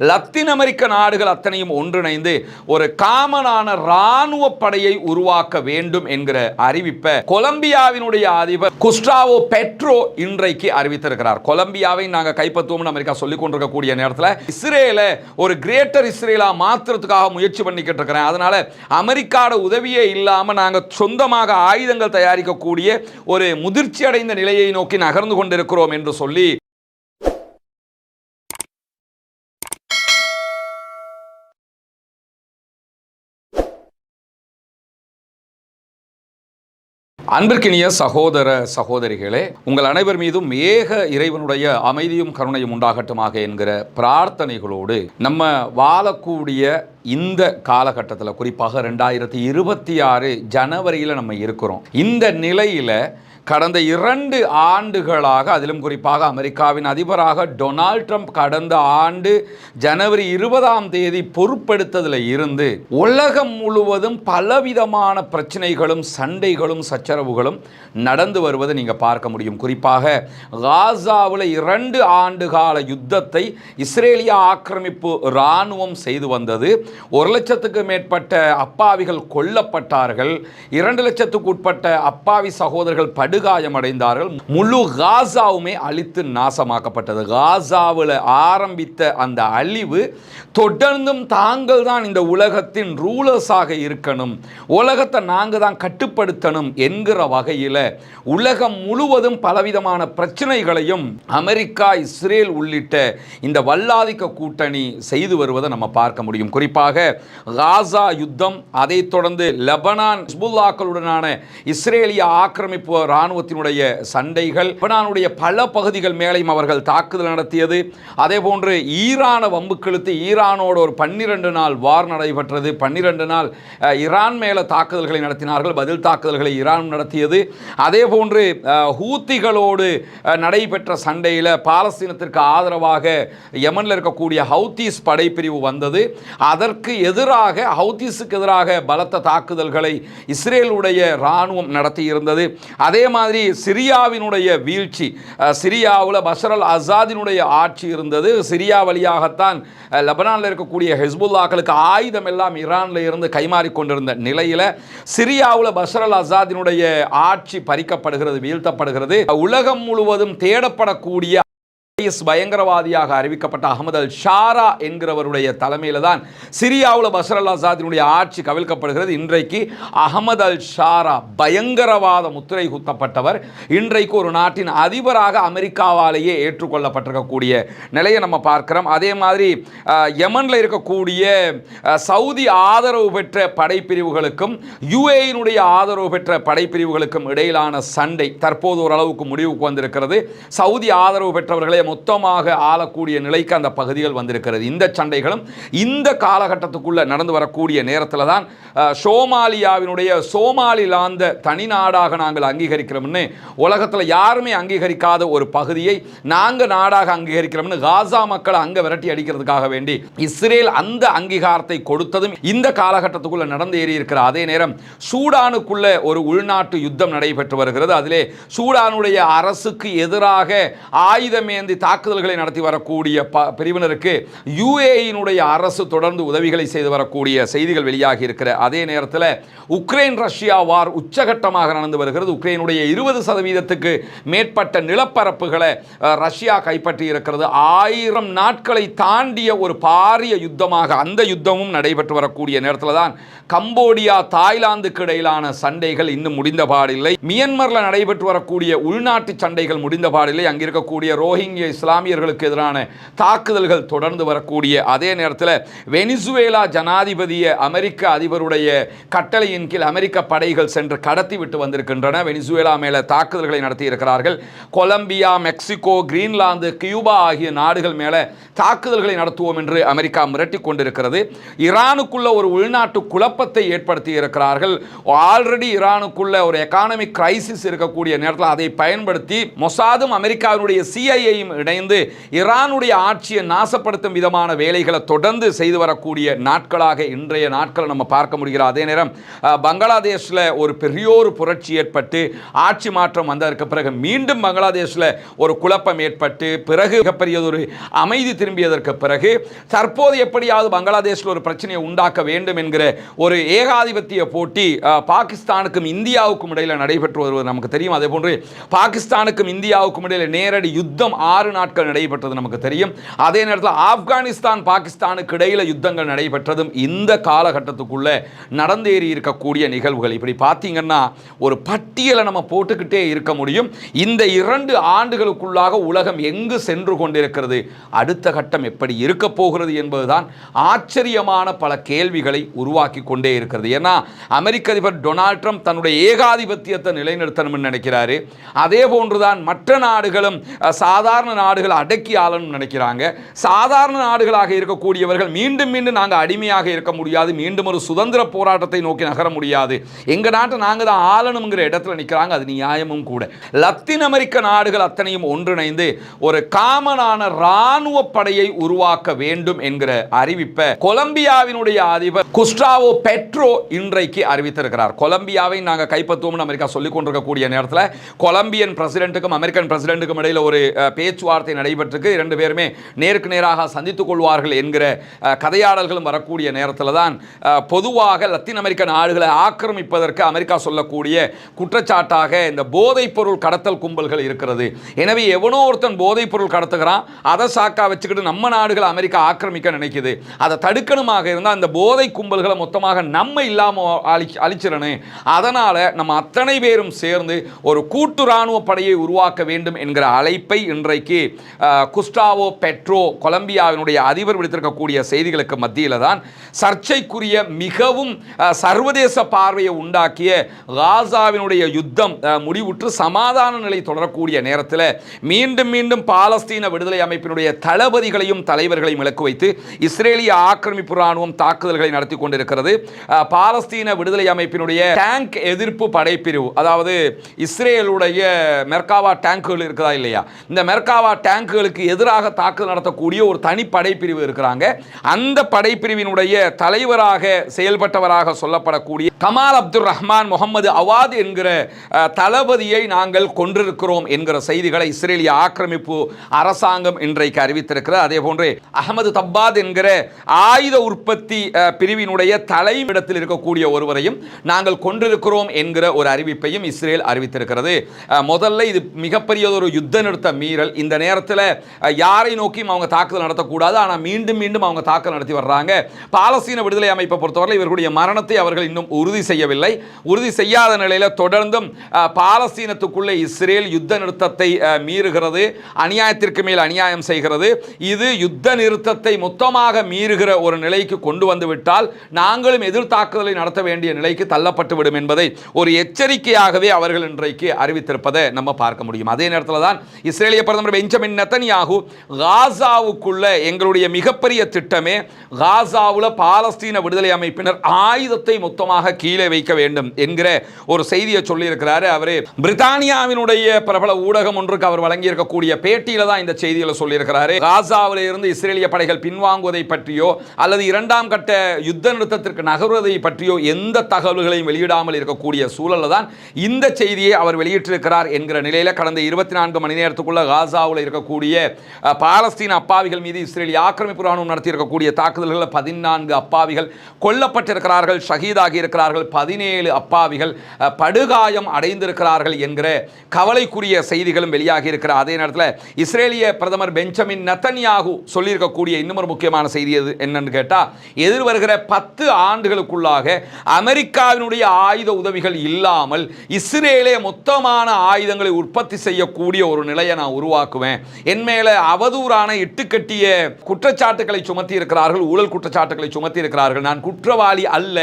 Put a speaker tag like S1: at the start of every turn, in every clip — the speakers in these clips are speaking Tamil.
S1: லத்தீன் அமெரிக்க நாடுகள் அத்தனையும் ஒன்றிணைந்து ஒரு காமனான இராணுவ படையை உருவாக்க வேண்டும் என்கிற அறிவிப்பை கொலம்பியாவினுடைய அதிபர் குஸ்டாவோ பெட்ரோ இன்றைக்கு அறிவித்திருக்கிறார். கொலம்பியாவை நாங்கள் கைப்பற்றுவோம்னு அமெரிக்கா சொல்லிக் கொண்டிருக்கக்கூடிய நேரத்தில் இஸ்ரேலை ஒரு கிரேட்டர் இஸ்ரேலா மாற்றுறதுக்காக முயற்சி பண்ணிக்கிட்டு இருக்கிறேன். அதனால அமெரிக்காவோட உதவியே இல்லாமல் நாங்கள் சொந்தமாக ஆயுதங்கள் தயாரிக்கக்கூடிய ஒரு முதிர்ச்சி அடைந்த நிலையை நோக்கி நகர்ந்து கொண்டிருக்கிறோம் என்று சொல்லி அன்பிற்கினிய சகோதர சகோதரிகளே உங்கள் அனைவர் மீதும் ஏக இறைவனுடைய அமைதியும் கருணையும் உண்டாகட்டுமாக என்கிற பிரார்த்தனைகளோடு நம்ம வாழக்கூடிய இந்த காலகட்டத்தில் குறிப்பாக ரெண்டாயிரத்தி இருபத்தி ஆறு ஜனவரியில் நம்ம இருக்கிறோம். இந்த நிலையில் கடந்த இரண்டு ஆண்டுகளாக அதிலும் குறிப்பாக அமெரிக்காவின் அதிபராக டொனால்ட் ட்ரம்ப் கடந்த ஆண்டு ஜனவரி இருபதாம் தேதி பொறுப்பெடுத்ததில் இருந்து உலகம் முழுவதும் பலவிதமான பிரச்சனைகளும் சண்டைகளும் சச்சரவுகளும் நடந்து வருவதை நீங்கள் பார்க்க முடியும். குறிப்பாக காசாவில் இரண்டு ஆண்டு கால யுத்தத்தை இஸ்ரேலிய ஆக்கிரமிப்பு இராணுவம் செய்து வந்தது. ஒரு லட்சத்துக்கு மேற்பட்ட அப்பாவிகள் கொல்லப்பட்டார்கள். இரண்டு லட்சத்துக்கு உட்பட்ட அப்பாவி சகோதரர்கள் படுகாயமடைந்தார்கள். முழு காசாவுமே அழித்து நாசமாக்கப்பட்டது. காசாவில் ஆரம்பித்த அந்த அழிவு தொடர்ந்தும் தாங்கள் தான் இந்த உலகத்தின் ரூலர்ஸாக இருக்கணும். உலகத்தை நாங்கள் தான் கட்டுப்படுத்தணும் என்கிற வகையில் உலகம் முழுவதும் பலவிதமான பிரச்சனைகளையும் அமெரிக்கா இஸ்ரேல் உள்ளிட்ட இந்த வல்லாதிக்க கூட்டணி செய்து வருவதை நம்ம பார்க்க முடியும். குறிப்பாக காசா யுத்தம் அதைத் தொடர்ந்து லெபனான் ஹிஸ்புல்லாக்களுடனான இஸ்ரேலிய ஆக்கிரமிப்பு இராணுவத்தினுடைய சண்டைகள் லெபனானுடைய பல பகுதிகள் மேலையும் அவர்கள் தாக்குதல் நடத்தியது. அதே போன்று ஈரானை வம்புக்கிழுத்து ஈரானோடு ஒரு பன்னிரண்டு நாள் வார் நடைபெற்றது. பன்னிரண்டு நாள் ஈரான் மேலே தாக்குதல்களை நடத்தினார்கள் பதில் தாக்குதல்களை ஈரான் நடத்தியது. அதே போன்று ஹூத்திகளோடு நடைபெற்ற சண்டையில் பாலஸ்தீனத்திற்கு ஆதரவாக யமனில் இருக்கக்கூடிய ஹவுத்தீஸ் படைப்பிரிவு வந்தது. அதற்கு எதிராக ஹவுத்தீஸுக்கு எதிராக பலத்த தாக்குதல்களை இஸ்ரேலுடைய இராணுவம் நடத்தியிருந்தது. அதே மாதிரி சிரியாவினுடைய வீழ்ச்சி சிரியாவில் பஷரல் அசாதினுடைய ஆட்சி இருந்தது. சிரியா வழியாகத்தான் லெபனானில் இருக்கக்கூடிய ஹெஸ்புல்லாக்களுக்கு ஆயுதம் எல்லாம் ஈரானில் இருந்து கைமாறி கொண்டிருந்த நிலையில் சிரியாவில் பஷரல் அசாதினுடைய ஆட்சி பறிக்கப்படுகிறது வீழ்த்தப்படுகிறது. உலகம் முழுவதும் தேடப்படக்கூடிய ஐஎஸ் பயங்கரவாதியாக அறிவிக்கப்பட்ட அகமது அல் ஷாரா என்கிறவருடைய தலைமையில் தான் சிரியாவில் பஷர் அல் ஆசாதினுடைய ஆட்சி கவிழ்க்கப்படுகிறது. இன்றைக்கு அகமது அல் ஷாரா பயங்கரவாத முத்திரை குத்தப்பட்டவர். இன்றைக்கு ஒரு நாட்டின் அதிபராக அமெரிக்காவாலேயே ஏற்றுக்கொள்ளப்பட்டிருக்கக்கூடிய நிலையை நம்ம பார்க்கிறோம். அதே மாதிரி யமனில் இருக்கக்கூடிய சவுதி ஆதரவு பெற்ற படைப்பிரிவுகளுக்கும் யுஏயினுடைய ஆதரவு பெற்ற படைப்பிரிவுகளுக்கும் இடையிலான சண்டை தற்போது ஓரளவுக்கு முடிவுக்கு வந்திருக்கிறது. சவுதி ஆதரவு பெற்றவர்களை மொத்தமாக ஆளக்கூடிய நிலைக்கு அந்த பகுதிகள் வந்திருக்கிறது. இந்த சண்டைகளும் இந்த காலகட்டத்துக்குள்ள நடந்து வரக்கூடிய நேரத்தில் தான் சோமாலியாவினுடைய சோமாலிலாந்த தனி நாடாக நாங்கள் அங்கீகரிக்கிறோம்னு உலகத்தில் யாருமே அங்கீகரிக்காத ஒரு பகுதியை நாங்கள் நாடாக அங்கீகரிக்கிறோம்னு காசா மக்களை அங்கே விரட்டி அடிக்கிறதுக்காக வேண்டி இஸ்ரேல் அந்த அங்கீகாரத்தை கொடுத்ததும் இந்த காலகட்டத்துக்குள்ள நடந்து ஏறி இருக்கிற அதே நேரம் சூடானுக்குள்ள ஒரு உள்நாட்டு யுத்தம் நடைபெற்று வருகிறது. அதிலே சூடானுடைய அரசுக்கு எதிராக ஆயுதமேந்தி தாக்குதல்களை நடத்தி வரக்கூடிய ப பிரிவினருக்கு யுஏயினுடைய அரசு தொடர்ந்து உதவிகளை செய்து வரக்கூடிய செய்திகள் வெளியாகி இருக்கிற அதே நேரத்தில் உக்ரைன் ரஷ்யா வார் உச்சகட்டமாக நடந்து வருகிறது. உக்ரைனுடைய இருபது சதவீதத்துக்கு மேற்பட்ட நிலப்பரப்புகளை ரஷ்யா கைப்பற்றி இருக்கிறது. ஆயிரம் நாட்களை தாண்டிய ஒரு பாரிய யுத்தமாக அந்த யுத்தமும் நடைபெற்று வரக்கூடிய நேரத்தில் தான் கம்போடியா தாய்லாந்துக்கு இடையிலான சண்டைகள் இன்னும் முடிந்த பாடில்லை. மியன்மரில் நடைபெற்று வரக்கூடிய உள்நாட்டு சண்டைகள் முடிந்த பாடில்லை. அங்கிருக்கக்கூடிய ரோஹிங்கிய இஸ்லாமியர்களுக்கு எதிரான தாக்குதல்கள் தொடர்ந்து வரக்கூடிய அதே நேரத்தில் வெனிசுவேலா ஜனாதிபதிய அமெரிக்க அதிபருடைய கட்டளையின் கீழ் அமெரிக்க படைகள் சென்று கடத்தி விட்டு வந்திருக்கின்றன. வெனிசுவேலா மேலே தாக்குதல்களை நடத்தி இருக்கிறார்கள் கொலம்பியா மெக்சிகோ கிரீன்லாந்து கியூபா ஆகிய நாடுகள் மேலே தாக்குதல்களை நடத்துவோம் என்று அமெரிக்கா மிரட்டி கொண்டிருக்கிறது. ஈரானுக்குள்ள ஒரு உள்நாட்டு குழப்பத்தை ஏற்படுத்தி இருக்கிறார்கள் ஆல்ரெடி ஈரானுக்குள்ள ஒரு எக்கானமிக் கிரைசிஸ் இருக்கக்கூடிய நேரத்தில் அதை பயன்படுத்தி மொசாதும் அமெரிக்காவினுடைய சிஐஏயும் இணைந்து ஈரானுடைய ஆட்சியை நாசப்படுத்தும் விதமான வேலைகளை தொடர்ந்து செய்து வரக்கூடிய நாட்களாக இன்றைய நாட்களை நம்ம பார்க்க முடிகிறோம் அதே நேரம் பங்களாதேஷில் ஒரு பெரியோரு புரட்சி ஏற்பட்டு ஆட்சி மாற்றம் வந்ததற்கு பிறகு மீண்டும் பங்களாதேஷில் ஒரு குழப்பம் ஏற்பட்டு பிறகு மிகப்பெரியதொரு அமைதி திரும்பியதற்கு பிறகு தற்போது எப்படியாவது பங்களாதேஷில் ஒரு பிரச்சனையை உண்டாக்க வேண்டும் என்கிற ஒரு ஏகாதிபத்திய போட்டி பாகிஸ்தானுக்கும் இந்தியாவுக்கும் இடையில் நடைபெற்று வருவது நமக்கு தெரியும். அதே போன்று பாகிஸ்தானுக்கும் இந்தியாவுக்கும் இடையில் நேரடி யுத்தம் ஆறு ஆறு நாட்கள் நடைபெற்றது நமக்கு தெரியும். அதே நேரத்தில் ஆப்கானிஸ்தான் பாகிஸ்தானுக்கு இடையில் யுத்தங்கள் நடைபெற்றதும் இந்த காலகட்டத்துக்குள்ளே நடந்தேறி இருக்கக்கூடிய நிகழ்வுகள். இப்படி பார்த்தீங்கன்னா ஒரு பட்டியலை நம்ம போட்டுக்கிட்டே இருக்க முடியும். இந்த இரண்டு ஆண்டுகளுக்குள்ளாக உலகம் எங்கு சென்று கொண்டிருக்கிறது? அடுத்த கட்டம் எப்படி இருக்க போகிறது என்பதுதான் ஆச்சரியமான பல கேள்விகளை உருவாக்கி கொண்டே இருக்கிறது. ஏன்னா அமெரிக்க அதிபர் டொனால்ட் ட்ரம்ப் தன்னுடைய ஏகாதிபத்தியத்தை நிலைநிறுத்தணும்னு நினைக்கிறாரு. அதே போன்றுதான் மற்ற நாடுகளும் சாதாரண நாடுகள் அடக்கி ஆளணும்னு நினைக்கிறாங்க. சாதாரண நாடுகளாக இருக்கக்கூடியவர்கள் மீண்டும் மீண்டும் நாங்கள் அடிமையாக இருக்க முடியாது. மீண்டும் ஒரு சுதந்திர போராட்டத்தை நோக்கி நகர முடியாது. எங்கள் நாட்டை நாங்கள் தான் ஆளணுங்கிற இடத்துல நிற்கிறாங்க அது நியாயமும் கூட. லத்தீன் அமெரிக்க நாடுகள் அத்தனையும் ஒன்றிணைந்து ஒரு காமனான இராணுவ படையை உருவாக்க வேண்டும் என்கிற அறிவிப்பை கொலம்பியாவினுடைய அதிபர் குஸ்டாவோ பெட்ரோ இன்றைக்கு அறிவித்திருக்கிறார். கொலம்பியாவை நாங்கள் கைப்பற்றுவோம்னு அமெரிக்கா சொல்லிக் கொண்டிருக்கக்கூடிய நேரத்தில் கொலம்பியன் பிரசிடென்ட்டுக்கும் அமெரிக்கன் பிரசிடென்ட்டுக்கும் இடையில் ஒரு பேச்சு பேச்சுவார்த்தை நடைபெற்றிருக்கு. இரண்டு பேருமே நேருக்கு நேராக சந்தித்துக் கொள்வார்கள் என்கிற கதையாடல்களும் வரக்கூடிய நேரத்தில் தான் பொதுவாக லத்தீன் அமெரிக்க நாடுகளை ஆக்கிரமிப்பதற்கு அமெரிக்கா சொல்லக்கூடிய குற்றச்சாட்டாக இந்த போதைப் பொருள் கடத்தல் கும்பல்கள் இருக்கிறது. எனவே எவனோ ஒருத்தன் போதைப் பொருள் கடத்துகிறான் அதை சாக்கா வச்சுக்கிட்டு நம்ம நாடுகளை அமெரிக்கா ஆக்கிரமிக்க நினைக்குது. அதை தடுக்கணுமாக இருந்தால் அந்த போதை கும்பல்களை மொத்தமாக நம்ம இல்லாமல் அழி அழிச்சிடணும். அதனால் நம்ம அத்தனை பேரும் சேர்ந்து ஒரு கூட்டு இராணுவ படையை உருவாக்க வேண்டும் என்கிற அழைப்பை இன்றைக்கு இன்றைக்கு குஸ்டாவோ பெட்ரோ கொலம்பியாவினுடைய அதிபர் விடுத்திருக்கக்கூடிய செய்திகளுக்கு மத்தியில் தான் சர்ச்சைக்குரிய மிகவும் சர்வதேச பார்வையை உண்டாக்கிய காசாவினுடைய யுத்தம் முடிவுற்று சமாதான நிலை தொடரக்கூடிய நேரத்தில் மீண்டும் மீண்டும் பாலஸ்தீன விடுதலை அமைப்பினுடைய தளபதிகளையும் தலைவர்களையும் இலக்கு வைத்து இஸ்ரேலிய ஆக்கிரமிப்பு ராணுவம் தாக்குதல்களை நடத்தி கொண்டிருக்கிறது. பாலஸ்தீன விடுதலை அமைப்பினுடைய டேங்க் எதிர்ப்பு படைப்பிரிவு அதாவது இஸ்ரேலுடைய மெர்காவா டேங்குகள் இருக்குதா இல்லையா? இந்த மெர்கா மெர்காவா டேங்குகளுக்கு எதிராக தாக்குதல் நடத்தக்கூடிய ஒரு தனி படைப்பிரிவு இருக்கிறாங்க. அந்த படைப்பிரிவினுடைய தலைவராக செயல்பட்டவராக சொல்லப்படக்கூடிய கமால் அப்துல் ரஹ்மான் முகமது அவாத் என்கிற தளபதியை நாங்கள் கொண்டிருக்கிறோம் என்கிற செய்திகளை இஸ்ரேலிய ஆக்கிரமிப்பு அரசாங்கம் இன்றைக்கு அறிவித்திருக்கிறது. அதே போன்று அகமது தப்பாத் என்கிற ஆயுத உற்பத்தி பிரிவினுடைய தலைமையிடத்தில் இருக்கக்கூடிய ஒருவரையும் நாங்கள் கொண்டிருக்கிறோம் என்கிற ஒரு அறிவிப்பையும் இஸ்ரேல் அறிவித்திருக்கிறது. முதல்ல இது மிகப்பெரியதொரு யுத்த நிறுத்த மீறல். இந்த நேரத்தில் யாரை நோக்கியும் அவங்க தாக்குதல் நடத்தக்கூடாது. ஆனால் மீண்டும் மீண்டும் அவங்க தாக்குதல் நடத்தி வர்றாங்க. பாலஸ்தீன விடுதலை அமைப்பை பொறுத்தவரை இவர்களுடைய மரணத்தை அவர்கள் இன்னும் உறுதி செய்யவில்லை. உறுதி செய்யாத நிலையில் தொடர்ந்தும் பாலஸ்தீனத்துக்குள்ளே இஸ்ரேல் யுத்த நிறுத்தத்தை மீறுகிறது. அநியாயத்திற்கு மேல் அநியாயம் செய்கிறது. இது யுத்த நிறுத்தத்தை மொத்தமாக மீறுகிற ஒரு நிலைக்கு கொண்டு வந்துவிட்டால் நாங்களும் எதிர்த்தாக்குதலை நடத்த வேண்டிய நிலைக்கு தள்ளப்பட்டுவிடும் என்பதை ஒரு எச்சரிக்கையாகவே அவர்கள் இன்றைக்கு அறிவித்திருப்பதை நம்ம பார்க்க முடியும். அதே நேரத்தில் தான் இஸ்ரேலிய பிரதமர் பெஞ்சமின் நெத்தனியாகு காசாவுக்குள்ள எங்களுடைய மிகப்பெரிய திட்டமே காசாவில் பாலஸ்தீன விடுதலை அமைப்பினர் ஆயுதத்தை மொத்தமாக கீழே வைக்க வேண்டும் என்கிற ஒரு செய்தியை சொல்லியிருக்கிறாரு அவர். பிரித்தானியாவினுடைய பிரபல ஊடகம் ஒன்றுக்கு அவர் வழங்கியிருக்கக்கூடிய பேட்டியில தான் இந்த செய்திகளை சொல்லியிருக்கிறாரு. காசாவில் இருந்து இஸ்ரேலிய படைகள் பின்வாங்குவதை பற்றியோ அல்லது இரண்டாம் கட்ட யுத்த நிறுத்தத்திற்கு நகர்வதை பற்றியோ எந்த தகவல்களையும் வெளியிடாமல் இருக்கக்கூடிய சூழலில் தான் இந்த செய்தியை அவர் வெளியிட்டிருக்கிறார் என்கிற நிலையில் கடந்த இருபத்தி நான்கு மணி நேரத்துக்குள்ள காசா காசாவில் இருக்கக்கூடிய பாலஸ்தீன அப்பாவிகள் மீது இஸ்ரேலிய ஆக்கிரமிப்பு ராணுவம் நடத்தியிருக்கக்கூடிய தாக்குதல்களில் பதினான்கு அப்பாவிகள் கொல்லப்பட்டிருக்கிறார்கள் ஷஹீதாகி இருக்கிறார்கள் பதினேழு அப்பாவிகள் படுகாயம் அடைந்திருக்கிறார்கள் என்கிற கவலைக்குரிய செய்திகளும் வெளியாகி இருக்கிற அதே நேரத்தில் இஸ்ரேலிய பிரதமர் பெஞ்சமின் நத்தன்யாகு சொல்லியிருக்கக்கூடிய இன்னும் ஒரு முக்கியமான செய்தி எது என்னன்னு கேட்டால் எதிர்வருகிற பத்து ஆண்டுகளுக்குள்ளாக அமெரிக்காவினுடைய ஆயுத உதவிகள் இல்லாமல் இஸ்ரேலே மொத்தமான ஆயுதங்களை உற்பத்தி செய்யக்கூடிய ஒரு நிலையை நான் உருவாக்குவேன் என் மேலே அவதூறான இட்டுக்கட்டிய குற்றச்சாட்டுகளை சுமத்தி இருக்கிறார்கள் ஊழல் குற்றச்சாட்டுகளை சுமத்தி இருக்கிறார்கள் நான் குற்றவாளி அல்ல.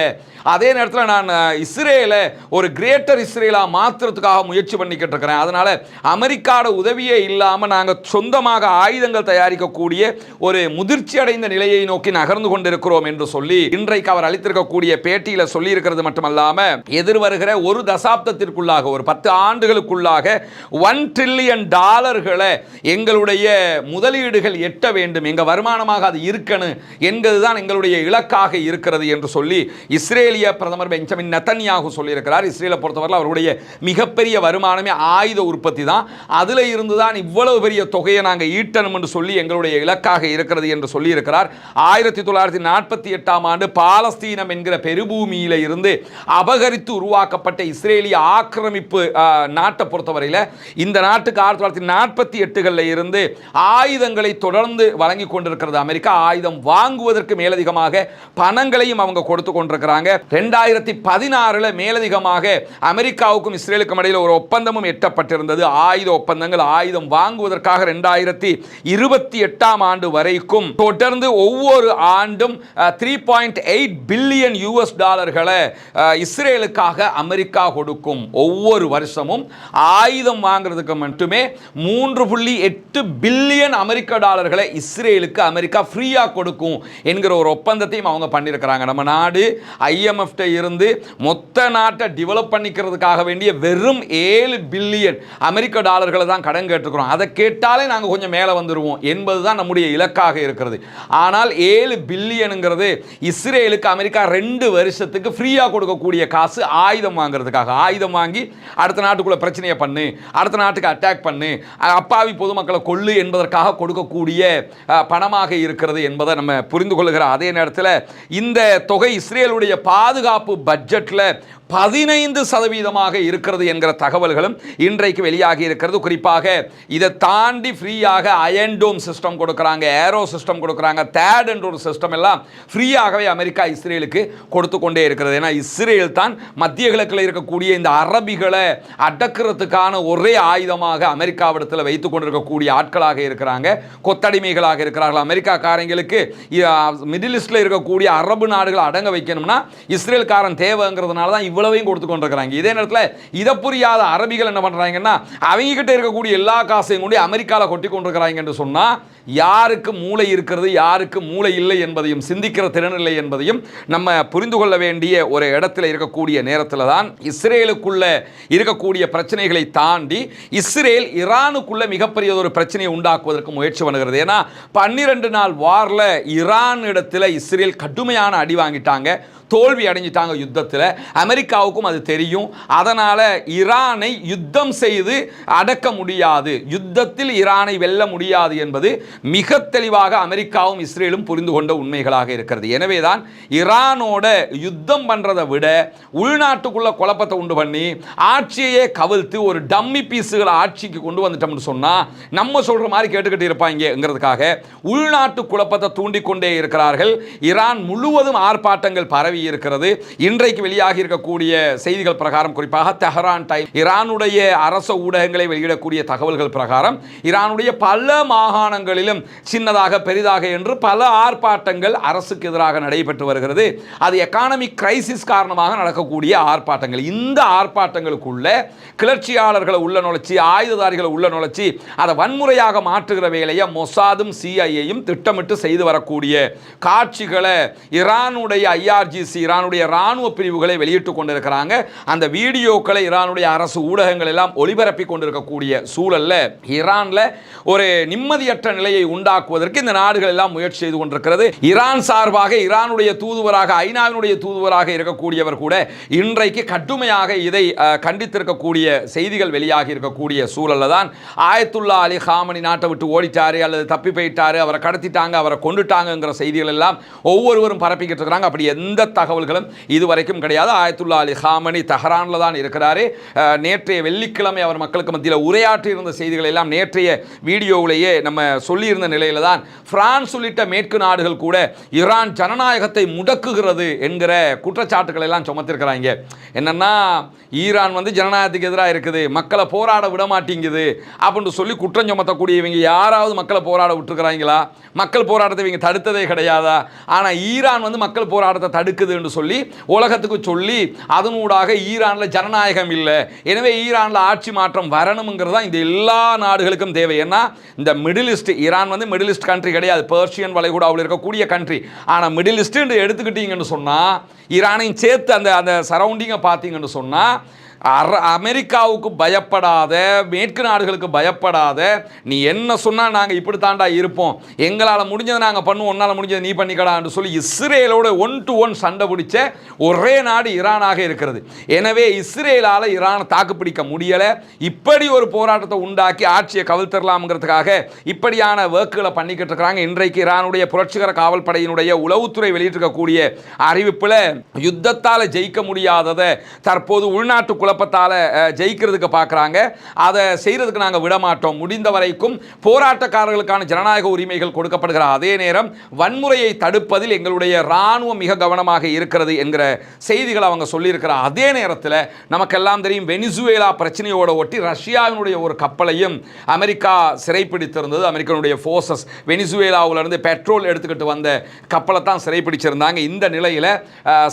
S1: அதே நேரத்தில் நான் இஸ்ரேலை ஒரு கிரேட்டர் இஸ்ரேலாக மாத்துறதுக்காக முயற்சி பண்ணிக்கிட்டு இருக்கிறேன். அதனால் அமெரிக்காவோட உதவியே இல்லாமல் நாங்கள் சொந்தமாக ஆயுதங்கள் தயாரிக்கக்கூடிய ஒரு முதிர்ச்சி அடைந்த நிலையை நோக்கி நகர்ந்து கொண்டிருக்கிறோம் என்று சொல்லி இன்றைக்கு அவர் அளித்திருக்கக்கூடிய பேட்டியில் சொல்லியிருக்கிறது மட்டுமல்லாமல் எதிர்வருகிற ஒரு தசாப்தத்திற்குள்ளாக ஒரு பத்து ஆண்டுகளுக்குள்ளாக ஒன் ட்ரில்லியன் டாலர்களை எங்களுடைய முதலீடுகள் எட்ட வேண்டும் எங்கள் வருமானமாக அது இருக்கணும் என்பதுதான் எங்களுடைய இலக்காக இருக்கிறது என்று சொல்லி இஸ்ரேலிய பிரதமர் பெஞ்சமின் நத்தன்யாகு சொல்லியிருக்கிறார். இஸ்ரேலை பொறுத்தவரை அவருடைய மிகப்பெரிய வருமானமே ஆயுத உற்பத்தி தான். அதில் இருந்து தான் இவ்வளவு பெரிய தொகையை நாங்கள் ஈட்டணும் என்று சொல்லி எங்களுடைய இலக்காக இருக்கிறது என்று சொல்லியிருக்கிறார். ஆயிரத்தி தொள்ளாயிரத்தி நாற்பத்தி எட்டாம் ஆண்டு பாலஸ்தீனம் என்கிற பெருபூமியில இருந்து அபகரித்து உருவாக்கப்பட்ட இஸ்ரேலிய ஆக்கிரமிப்பு நாட்டை பொறுத்தவரையில் இந்த நாட்டுக்கு ஆயிரத்தி தொள்ளாயிரத்தி நாற்பத்தி எட்டுகளில் இருந்து ஆயுதங்களை தொடர்ந்து வழங்கி கொண்டிருக்கிறது அமெரிக்கா. ஆயுதம் வாங்குவதற்கு மேலதிகமாக பணங்களையும் அவங்க கொடுத்து கொண்டிருக்கிறாங்க. ரெண்டாயிரத்தி பதினாறில் மேலதிகமாக அமெரிக்காவுக்கும் இஸ்ரேலுக்கும் இடையில் ஒரு ஒப்பந்தமும் எட்டப்பட்டிருந்தது. ஆயுத ஒப்பந்தங்கள் ஆயுதம் வாங்குவதற்காக ரெண்டாயிரத்தி இருபத்தி எட்டாம் ஆண்டு வரைக்கும் தொடர்ந்து ஒவ்வொரு ஆண்டும் three point eight billion US டாலர்களை இஸ்ரேலுக்காக அமெரிக்கா கொடுக்கும் ஒவ்வொரு வருஷமும் ஆயுதம் வாங்குறதுக்கு மட்டுமே மூன்று புள்ளி எட்டு பில்லியன் அமெரிக்க டாலர்களை இஸ்ரேலுக்கு அமெரிக்கா ஃப்ரீயாக கொடுக்கும் என்கிற ஒரு ஒப்பந்தத்தையும் அவங்க பண்ணியிருக்கிறாங்க நம்ம நாடு ஐஎம்எஃப்ட இருந்து மொத்த நாட்டை டெவலப் பண்ணிக்கிறதுக்காக வேண்டிய வெறும் ஏழு பில்லியன் அமெரிக்க டாலர்களை தான் கடன் கேட்டுக்கிறோம் அதை கேட்டாலே நாங்கள் கொஞ்சம் மேலே வந்துடுவோம் என்பது தான் நம்முடைய இலக்காக இருக்கிறது. ஆனால் ஏழு பில்லியனுங்கிறது இஸ்ரேலுக்கு அமெரிக்கா ரெண்டு வருஷத்துக்கு ஃப்ரீயாக கொடுக்கக்கூடிய காசு ஆயுதம் வாங்குறதுக்காக. ஆயுதம் வாங்கி அடுத்த நாட்டுக்குள்ள பிரச்சனையை பண்ணு அடுத்த நாட்டுக்கு அட்டாக் பண்ணு அப்பா அப்பாவி பொதுமக்களை கொள்ளு என்பதற்காக கொடுக்கக்கூடிய பணமாக இருக்கிறது என்பதை நம்ம புரிந்து கொள்கிறோம் அதே நேரத்தில் இந்த தொகை இஸ்ரேலுடைய பாதுகாப்பு பட்ஜெட்டில் பதினைந்து சதவீதமாக இருக்கிறது என்கிற தகவல்களும் இன்றைக்கு வெளியாகி இருக்கிறது. குறிப்பாக இதை தாண்டி ஃப்ரீயாக அயன்டோம் சிஸ்டம் கொடுக்குறாங்க ஏரோ சிஸ்டம் கொடுக்குறாங்க தேட் என்ற ஒரு சிஸ்டம் எல்லாம் ஃப்ரீயாகவே அமெரிக்கா இஸ்ரேலுக்கு கொடுத்து கொண்டே இருக்கிறது. ஏன்னா இஸ்ரேல் தான் மத்திய கிழக்கில் இருக்கக்கூடிய இந்த அரபிகளை அடக்கிறதுக்கான ஒரே ஆயுதமாக அமெரிக்காவிடத்தில் வைத்து கொண்டிருக்கக்கூடிய ஆட்களாக இருக்கிறாங்க. கொத்தடிமைகளாக இருக்கிறார்கள். அமெரிக்காக்காரங்களுக்கு மிடில் ஈஸ்டில் இருக்கக்கூடிய அரபு நாடுகளை அடங்க வைக்கணும்னா இஸ்ரேல்காரன் தேவைங்கிறதுனால தான் இவ்வளவையும் கொடுத்து கொண்டிருக்கிறாங்க. இதே நேரத்தில் இதை புரியாத அரபிகள் என்ன பண்ணுறாங்கன்னா அவங்க கிட்ட இருக்கக்கூடிய எல்லா காசையும் கொண்டு அமெரிக்காவில் கொட்டி கொண்டிருக்கிறாங்க என்று சொன்னால் யாருக்கு மூளை இருக்கிறது யாருக்கு மூளை இல்லை என்பதையும் சிந்திக்கிற திறன் இல்லை என்பதையும் நம்ம புரிந்து கொள்ள வேண்டிய ஒரு இடத்துல இருக்கக்கூடிய நேரத்தில் தான் இஸ்ரேலுக்குள்ள இருக்கக்கூடிய பிரச்சனைகளை தாண்டி இஸ்ரேல் ஈரானுக்குள்ள மிகப்பெரிய ஒரு பிரச்சனையை உண்டாக்குவதற்கு முயற்சி பண்ணுகிறது. ஏன்னா பன்னிரெண்டு நாள் வாரில் ஈரான் இடத்துல இஸ்ரேல் கடுமையான அடி வாங்கிட்டாங்க. தோல்வி அடைஞ்சிட்டாங்க யுத்தத்தில். அமெரிக்காவுக்கும் அது தெரியும். அதனால் ஈரானை யுத்தம் செய்து அடக்க முடியாது. யுத்தத்தில் ஈரானை வெல்ல முடியாது என்பது மிக தெளிவாக அமெரிக்காவும் இஸ்ரேலும் புரிந்து கொண்ட உண்மைகளாக இருக்கிறது. எனவே தான் ஈரானோட யுத்தம் பண்ணுறதை விட உள்நாட்டுக்குள்ள குழப்பத்தை உண்டு பண்ணி ஆட்சியையே கவிழ்த்து ஒரு டம்மி பீஸுகளை ஆட்சிக்கு கொண்டு வந்துட்டோம்னு சொன்னால் நம்ம சொல்கிற மாதிரி கேட்டுக்கிட்டு இருப்பாங்கிறதுக்காக உள்நாட்டு குழப்பத்தை தூண்டிக்கொண்டே இருக்கிறார்கள். ஈரான் முழுவதும் ஆர்ப்பாட்டங்கள் பரவி இருக்கிறது. இன்றைக்கு வெளியாகி இருக்கக்கூடிய செய்திகள் பிரகாரம் குறிப்பாக தெஹரான் டைம். ஈரானுடைய அரச ஊடகங்களை வெளியிடக்கூடிய தகவல்கள் பிரகாரம் ஈரானுடைய பல மாகாணங்களிலும் சின்னதாக பெரிதாக என்று பல ஆர்ப்பாட்டங்கள் அரசுக்கு எதிராக நடைபெற்று வருகிறது. அது எக்கானமிக் கிரைசிஸ் காரணமாக நடக்கக்கூடிய ஆர்ப்பாட்டங்கள். இந்த ஆர்ப்பாட்டங்களுக்குள்ள கிளர்ச்சியாளர்களை உள்ள நுழைச்சி ஆயுததாரிகளை உள்ள நுழைச்சி அதை வன்முறையாக மாற்றுகிற வேலையை மொசாதும் சிஐஏயும் திட்டமிட்டு செய்து வரக்கூடிய காட்சிகளை ஈரானுடைய ஐஆர்ஜிசி ஈரானுடைய இராணுவ பிரிவுகளை வெளியிட்டு கொண்டிருக்கிறாங்க. அந்த வீடியோக்களை ஈரானுடைய அரசு ஊடகங்கள் எல்லாம் ஒளிபரப்பி கொண்டிருக்கக்கூடிய சூழல்ல ஈரான்ல ஒரு நிம்மதியற்ற நிலையை உண்டாக்குவதற்கு இந்த நாடுகள் எல்லாம் முயற்சி செய்து கொண்டிருக்கிறது. ஈரான் சார்பாக ஈரானுடைய தூதுவராக ஐநாவினுடைய தூதுவராக இருக்கக்கூடியவர் கூட இன்றைக்கு கடுமையாக இதை அஹ், கண்டித்திருக்கக்கூடிய செய்திகள் வெளியாகி இருக்கக்கூடிய சூழல்ல தான் ஆயிரத்தி ஆயத்துல்லா அலி ஹாமனி நாட்டை விட்டு ஓடிட்டாரு அல்லது தப்பி போயிட்டாரு அவரை கடத்திட்டாங்க அவரை கொண்டுட்டாங்கங்கிற செய்திகள் எல்லாம் ஒவ்வொருவரும் பரப்பிக்கிட்டு இருக்கிறாங்க. அப்படி எந்த தகவல்களும் இதுவரைக்கும் கிடையாது. ஆயத்துல்லா அலி ஹாமனி தஹரானில் தான் இருக்கிறாரு. நேற்றைய வெள்ளிக்கிழமை அவர் மக்களுக்கு மத்தியில் உரையாற்றி இருந்த செய்திகள் எல்லாம் நேற்றைய வீடியோவிலேயே நம்ம சொல்லியிருந்த நிலையில தான் பிரான்ஸ் உள்ளிட்ட மேற்கு நாடுகள் கூட ஈரான் ஜனநாயகத்தை முடக்குகிறது என்கிற குற்றச்சாட்டுகளை எல்லாம் சுமத்திருக்கிறாங்க. என்னன்னா ஈரான் வந்து ஜனநாயகத்துக்கு எதிராக இருக்குது மக்களை போராட விட மாட்டேங்குது அப்படின்னு சொல்லி குற்றம் சுமத்தக்கூடிய இவங்க யாராவது மக்களை போராட விட்டுருக்குறாங்களா? மக்கள் போராட்டத்தை இவங்க தடுத்ததே கிடையாதா? ஆனால் ஈரான் வந்து மக்கள் போராட்டத்தை தடுக்குதுன்னு சொல்லி உலகத்துக்கு சொல்லி அதனூடாக ஈரானில் ஜனநாயகம் இல்லை. எனவே ஈரானில் ஆட்சி மாற்றம் வரணுங்கிறது தான் இந்த எல்லா நாடுகளுக்கும் தேவை. ஏன்னா இந்த மிடில் ஈஸ்ட் ஈரான் வந்து மிடில் ஈஸ்ட் கண்ட்ரி கிடையாது. பெர்ஷியன் வளைகுடாவில் இருக்கக்கூடிய கண்ட்ரி ஆனால் மிடில் ஈஸ்ட்டு எடுத்துக்கிட்டீங்கன்னு சொன்னால் ஈரானையும் சேர்த்து அந்த அந்த சரௌண்டிங்கை பார்த்தீங்கன்னு சொன்னால் அமெரிக்காவுக்கு பயப்படாத மேற்கு நாடுகளுக்கு பயப்படாத நீ என்ன சொன்னால் நாங்கள் இப்படி தாண்டா இருப்போம். எங்களால் முடிஞ்சதை நாங்கள் பண்ணுவோம் உன்னால் முடிஞ்சதை நீ பண்ணிக்கடான்னு சொல்லி இஸ்ரேலோட ஒன் டு ஒன் சண்டை பிடிச்ச ஒரே நாடு ஈரானாக இருக்கிறது. எனவே இஸ்ரேலால் ஈரானை தாக்குப்பிடிக்க முடியலை. இப்படி ஒரு போராட்டத்தை உண்டாக்கி ஆட்சியை கவிழ்த்தரலாம்ங்கிறதுக்காக இப்படியான ஒர்க்குகளை பண்ணிக்கிட்டு இருக்கிறாங்க. இன்றைக்கு ஈரானுடைய புரட்சிகர காவல் படையினுடைய உளவுத்துறை வெளியிட்டிருக்கக்கூடிய அறிவிப்பில் யுத்தத்தால் ஜெயிக்க முடியாததை தற்போது உள்நாட்டுக்குள்ள குழப்பத்தால் ஜெயிக்கிறதுக்கு பார்க்குறாங்க அதை செய்கிறதுக்கு நாங்கள் விடமாட்டோம். முடிந்த வரைக்கும் போராட்டக்காரர்களுக்கான ஜனநாயக உரிமைகள் கொடுக்கப்படுகிற அதே நேரம் வன்முறையை தடுப்பதில் எங்களுடைய இராணுவம் மிக கவனமாக இருக்கிறது என்கிற செய்திகளை அவங்க சொல்லியிருக்கிற அதே நேரத்தில் நமக்கெல்லாம் தெரியும் வெனிசுவேலா பிரச்சனையோட ஒட்டி ரஷ்யாவினுடைய ஒரு கப்பலையும் அமெரிக்கா சிறைப்பிடித்திருந்தது. அமெரிக்கனுடைய ஃபோர்ஸஸ் வெனிசுவேலாவிலிருந்து பெட்ரோல் எடுத்துக்கிட்டு வந்த கப்பலை தான் சிறைப்பிடிச்சிருந்தாங்க. இந்த நிலையில்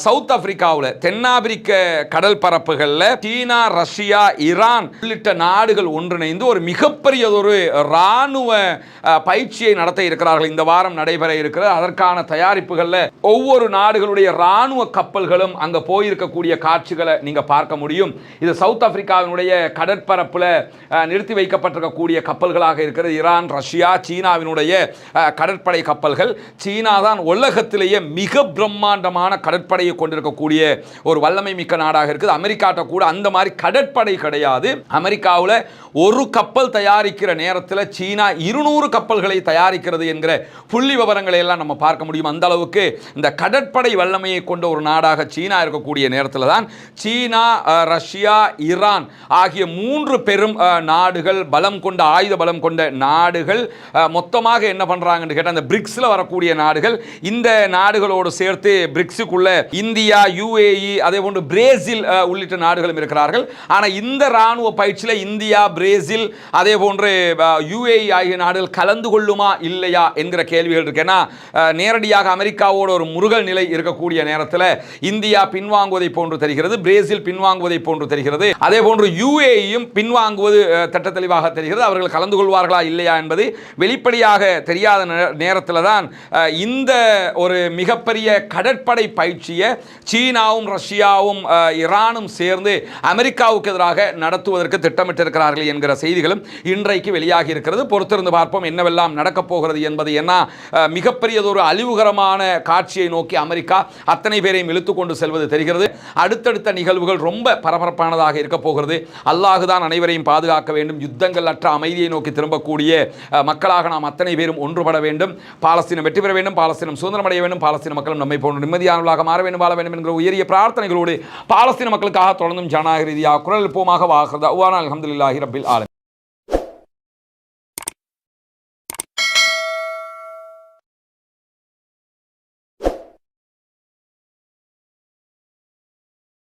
S1: சவுத் ஆப்பிரிக்காவில் தென்னாப்பிரிக்க கடல் பரப்புகளில் சீனா ரஷ்யா ஈரான் உள்ளிட்ட நாடுகள் ஒன்றிணைந்து ஒரு மிகப்பெரியதொரு இராணுவ பயிற்சியை நடத்த இருக்கிறார்கள். இந்த வாரம் நடைபெற இருக்கிறது அதற்கான தயாரிப்புகளில் ஒவ்வொரு நாடுகளுடைய இராணுவ கப்பல்களும் அங்கே போயிருக்கக்கூடிய காட்சிகளை நீங்கள் பார்க்க முடியும். இது சவுத் ஆப்பிரிக்காவினுடைய கடற்பரப்பில் நிறுத்தி வைக்கப்பட்டிருக்கக்கூடிய கப்பல்களாக இருக்கிறது. ஈரான் ரஷ்யா சீனாவினுடைய கடற்படை கப்பல்கள். சீனா தான் உலகத்திலேயே மிக பிரம்மாண்டமான கடற்படையை கொண்டிருக்கக்கூடிய ஒரு வல்லமை மிக்க நாடாக இருக்குது. அமெரிக்காட்ட கூட அந்த அந்த மாதிரி கடற்படை கிடையாது. அமெரிக்காவில் ஒரு கப்பல் தயாரிக்கிற நேரத்தில் சீனா இருநூறு கப்பல்களை தயாரிக்கிறது என்கிற புள்ளி விவரங்களை எல்லாம் நம்ம பார்க்க முடியும். அந்த அளவுக்கு இந்த கடற்படை வல்லமையை கொண்ட ஒரு நாடாக சீனா இருக்கக்கூடிய நேரத்தில் தான் சீனா ரஷ்யா ஈரான் ஆகிய மூன்று பெரும் நாடுகள் பலம் கொண்ட ஆயுத பலம் கொண்ட நாடுகள் மொத்தமாக என்ன பண்ணுறாங்கன்னு கேட்டால் அந்த பிரிக்ஸில் வரக்கூடிய நாடுகள் இந்த நாடுகளோடு சேர்த்து பிரிக்ஸுக்குள்ள இந்தியா யுஏஇ அதே போன்று பிரேசில் உள்ளிட்ட நாடுகளும் இருக்கிறார்கள். ஆனால் இந்த இராணுவ பயிற்சியில் இந்தியா பிரேசில் அதே போன்று யுஏஇ ஆகிய நாடுகள் கலந்து கொள்ளுமா இல்லையா என்கிற கேள்விகள் இருக்கு. ஏன்னா நேரடியாக அமெரிக்காவோட ஒரு முருகல் நிலை இருக்கக்கூடிய நேரத்தில் இந்தியா பின்வாங்குவதை போன்று தெரிகிறது பிரேசில் பின்வாங்குவதை போன்று தெரிகிறது. அதே போன்று யுஏஇயும் பின்வாங்குவது அஹ், திட்ட தெளிவாக தெரிகிறது. அவர்கள் கலந்து கொள்வார்களா இல்லையா என்பது வெளிப்படையாக தெரியாத நேரத்தில் தான் இந்த ஒரு மிகப்பெரிய கடற்படை பயிற்சியை சீனாவும் ரஷ்யாவும் ஈரானும் சேர்ந்து அமெரிக்காவுக்கு எதிராக நடத்துவதற்கு திட்டமிட்டிருக்கிறார்கள் என்கிற செய்திகளும் இன்றைக்கு வெளியாகி இருக்கிறது. பொறுத்திருந்து பார்ப்போம் என்னவெல்லாம் நடக்கப் போகிறது என்பது என்ன. மிகப்பெரியதொரு அழிவுகரமான காட்சியை நோக்கி அமெரிக்கா அத்தனை பேரையும் இழுத்து கொண்டு செல்வது தெரிகிறது. அடுத்தடுத்த நிகழ்வுகள் ரொம்ப பரபரப்பானதாக இருக்க போகிறது. அல்லாஹுதான் அனைவரையும் பாதுகாக்க வேண்டும். யுத்தங்கள் அற்ற அமைதியை நோக்கி திரும்பக்கூடிய மக்களாக நாம் அத்தனை பேரும் ஒன்றுபட வேண்டும். பாலஸ்தீனம் வெற்றி பெற வேண்டும். பாலஸ்தீனம் சுதந்திரமடைய வேண்டும். பாலஸ்தீன மக்களும் நம்மை போன்ற நிம்மதியானவர்களாக மாற வேண்டும் வாழ வேண்டும் என்கிற உயரிய பிரார்த்தனைகளோடு பாலஸ்தீன மக்களுக்காக தொடர்ந்தும் ஜனநாயக ரீதியாக குரல் எழுப்போமாக வாகிறது அவ்வாறு அலமதுல்லாஹி ரபில் العالمين